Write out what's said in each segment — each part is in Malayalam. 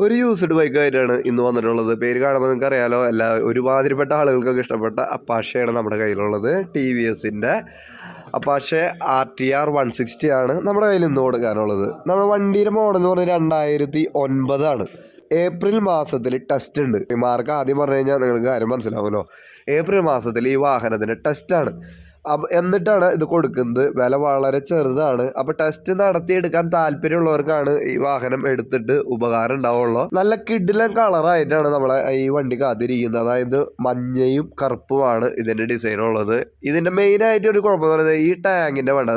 ഒരു യൂസ്ഡ് ബൈക്കായിട്ടാണ് ഇന്ന് വന്നിട്ടുള്ളത്. പേര് കാണുമ്പോൾ നിങ്ങൾക്ക് അറിയാലോ എല്ലാ ഒരുമാതിരിപ്പെട്ട ആളുകൾക്കൊക്കെ ഇഷ്ടപ്പെട്ട അപ്പാഷയാണ് നമ്മുടെ കയ്യിലുള്ളത്. ടി വി എസിന്റെ Apache R T R one sixty ആണ് നമ്മുടെ കയ്യിൽ ഇന്ന് കൊടുക്കാനുള്ളത്. നമ്മുടെ വണ്ടിയുടെ മോഡൽ എന്ന് പറഞ്ഞാൽ രണ്ടായിരത്തി ഒൻപതാണ് ഏപ്രിൽ മാസത്തിൽ ടെസ്റ്റ് ഉണ്ട്. മാർക്ക് ആദ്യം പറഞ്ഞു കഴിഞ്ഞാൽ നിങ്ങൾക്ക് കാര്യം മനസ്സിലാവുമല്ലോ. ഏപ്രിൽ മാസത്തിൽ ഈ വാഹനത്തിന്റെ ടെസ്റ്റാണ് എന്നിട്ടാണ് ഇത് കൊടുക്കുന്നത്. വില വളരെ ചെറുതാണ്. അപ്പോൾ ടെസ്റ്റ് നടത്തിയെടുക്കാൻ താല്പര്യമുള്ളവർക്കാണ് ഈ വാഹനം എടുത്തിട്ട് ഉപകാരം ഉണ്ടാവുള്ളൂ. നല്ല കിഡിലൻ കളറായിട്ടാണ് നമ്മളെ ഈ വണ്ടി കാത്തിരിക്കുന്നത്. അതായത് മഞ്ഞയും കറുപ്പുമാണ് ഇതിന്റെ ഡിസൈൻ ഉള്ളത്. ഇതിന്റെ മെയിൻ ആയിട്ട് ഒരു കുഴപ്പം പറയുന്നത് ഈ ടാങ്കിന്റെ വേണ്ട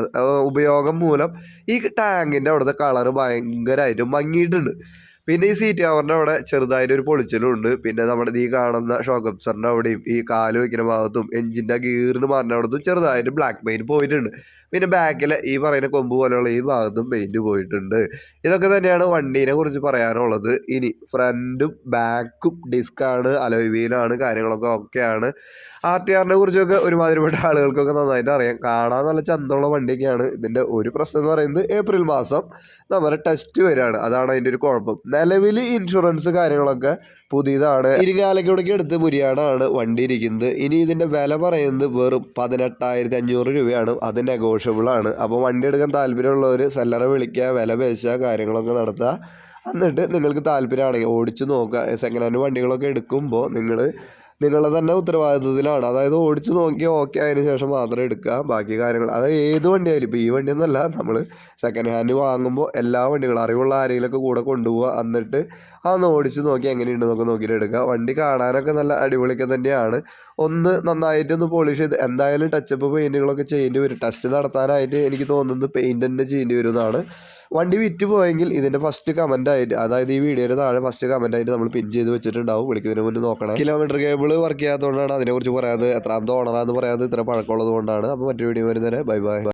ഉപയോഗം മൂലം ഈ ടാങ്കിന്റെ അവിടുത്തെ കളറ് ഭയങ്കരമായിട്ട് മങ്ങിയിട്ടുണ്ട്. പിന്നെ ഈ സീറ്റ് കവറിന്റെ അവിടെ ചെറുതായിട്ട് ഒരു പൊളിച്ചിലും ഉണ്ട്. പിന്നെ നമ്മുടെ ഈ കാണുന്ന ഷോക്ക് അബ്സറിന്റെ അവിടെയും ഈ കാൽ വയ്ക്കുന്ന ഭാഗത്തും എഞ്ചിന്റെ ഗീറിന് മാറുന്ന അവിടത്തും ചെറുതായിട്ട് ബ്ലാക്ക് പെയിന്റ് പോയിട്ടുണ്ട്. പിന്നെ ബാക്കിലെ ഈ പറയുന്ന കൊമ്പ് പോലെയുള്ള ഈ ഭാഗത്തും പെയിന്റ് പോയിട്ടുണ്ട്. ഇതൊക്കെ തന്നെയാണ് വണ്ടീനെ കുറിച്ച് പറയാനുള്ളത്. ഇനി ഫ്രണ്ടും ബാക്കും ഡിസ്ക്കാണ് അലോയ് വീലാണ് കാര്യങ്ങളൊക്കെ ഒക്കെയാണ്. ആർ ടി ആറിനെ കുറിച്ചൊക്കെ ഒരുമാതിരിപ്പെട്ട ആളുകൾക്കൊക്കെ നന്നായിട്ട് അറിയാം. കാണാൻ നല്ല ചന്തമുള്ള വണ്ടിയൊക്കെയാണ്. ഇതിന്റെ ഒരു പ്രശ്നം എന്ന് പറയുന്നത് ഏപ്രിൽ മാസം നമ്മുടെ ടെസ്റ്റ് വരികയാണ് അതാണ് അതിന്റെ ഒരു കുഴപ്പം. നിലവിൽ ഇൻഷുറൻസ് കാര്യങ്ങളൊക്കെ പുതിയതാണ്. ഇരുകാലക്കൂടേക്ക് എടുത്ത് മുരിയാടാണ് വണ്ടി ഇരിക്കുന്നത്. ഇനി ഇതിന്റെ വില പറയുന്നത് വെറും പതിനെട്ടായിരത്തി അഞ്ഞൂറ് രൂപയാണ്. അത് നെഗോഷ്യബിൾ ആണ്. അപ്പോൾ വണ്ടി എടുക്കാൻ താല്പര്യമുള്ളവർ സെല്ലറെ വിളിക്കുക വില പേശുക കാര്യങ്ങളൊക്കെ നടത്തുക. എന്നിട്ട് നിങ്ങൾക്ക് താല്പര്യമാണെങ്കിൽ ഓടിച്ചു നോക്കുക. സെക്കൻഡ് ഹാൻഡ് വണ്ടികളൊക്കെ എടുക്കുമ്പോൾ നിങ്ങൾ നിങ്ങളുടെ തന്നെ ഉത്തരവാദിത്വത്തിലാണ് അതായത് ഓടിച്ചു നോക്കി ഓക്കെ ആയതിനു ശേഷം മാത്രം എടുക്കുക. ബാക്കി കാര്യങ്ങൾ അത് ഏത് വണ്ടിയായാലും ഇപ്പോൾ ഈ വണ്ടി എന്നല്ല നമ്മൾ സെക്കൻഡ് ഹാൻഡ് വാങ്ങുമ്പോൾ എല്ലാ വണ്ടികളും അറിവുള്ള ആരെങ്കിലുമൊക്കെ കൂടെ കൊണ്ടുപോകുക എന്നിട്ട് അതൊന്ന് ഓടിച്ചു നോക്കി എങ്ങനെയുണ്ടെന്നൊക്കെ നോക്കിയിട്ട് എടുക്കുക. വണ്ടി കാണാനൊക്കെ നല്ല അടിപൊളിയൊക്കെ തന്നെയാണ്. ഒന്ന് നന്നായിട്ട് ഒന്ന് പോളിഷ് ചെയ്ത്. എന്തായാലും ടച്ചപ്പ് പെയിന്റുകളൊക്കെ ചെയ്യേണ്ടി വരും. ടെസ്റ്റ് നടത്താനായിട്ട് എനിക്ക് തോന്നുന്നത് പെയിന്റ് തന്നെ ചെയ്യേണ്ടി വരുന്നതാണ് വണ്ടി വിറ്റ് പോയെങ്കിൽ ഇതിന്റെ ഫസ്റ്റ് കമന്റ് ആയിട്ട് അതായത് ഈ വീഡിയോയുടെ താഴെ ഫസ്റ്റ് കമന്റ് ആയിട്ട് നമ്മൾ പിൻ ചെയ്ത് വെച്ചിട്ടുണ്ടാവും. വിളിക്കുന്നതിന് മുന്നേ നോക്കണം. കിലോമീറ്റർ കേബിൾ വർക്ക് ചെയ്യാത്തതുകൊണ്ടാണ് അതിനെക്കുറിച്ച് പറയാതെ എത്രാമത്തെ ഓണറാന്ന് പറയാതെ ഇത്ര പഴക്കമുള്ളത് കൊണ്ടാണ്. അപ്പോൾ മറ്റൊരു വീഡിയോ വരുന്നവരെ ബൈ ബൈ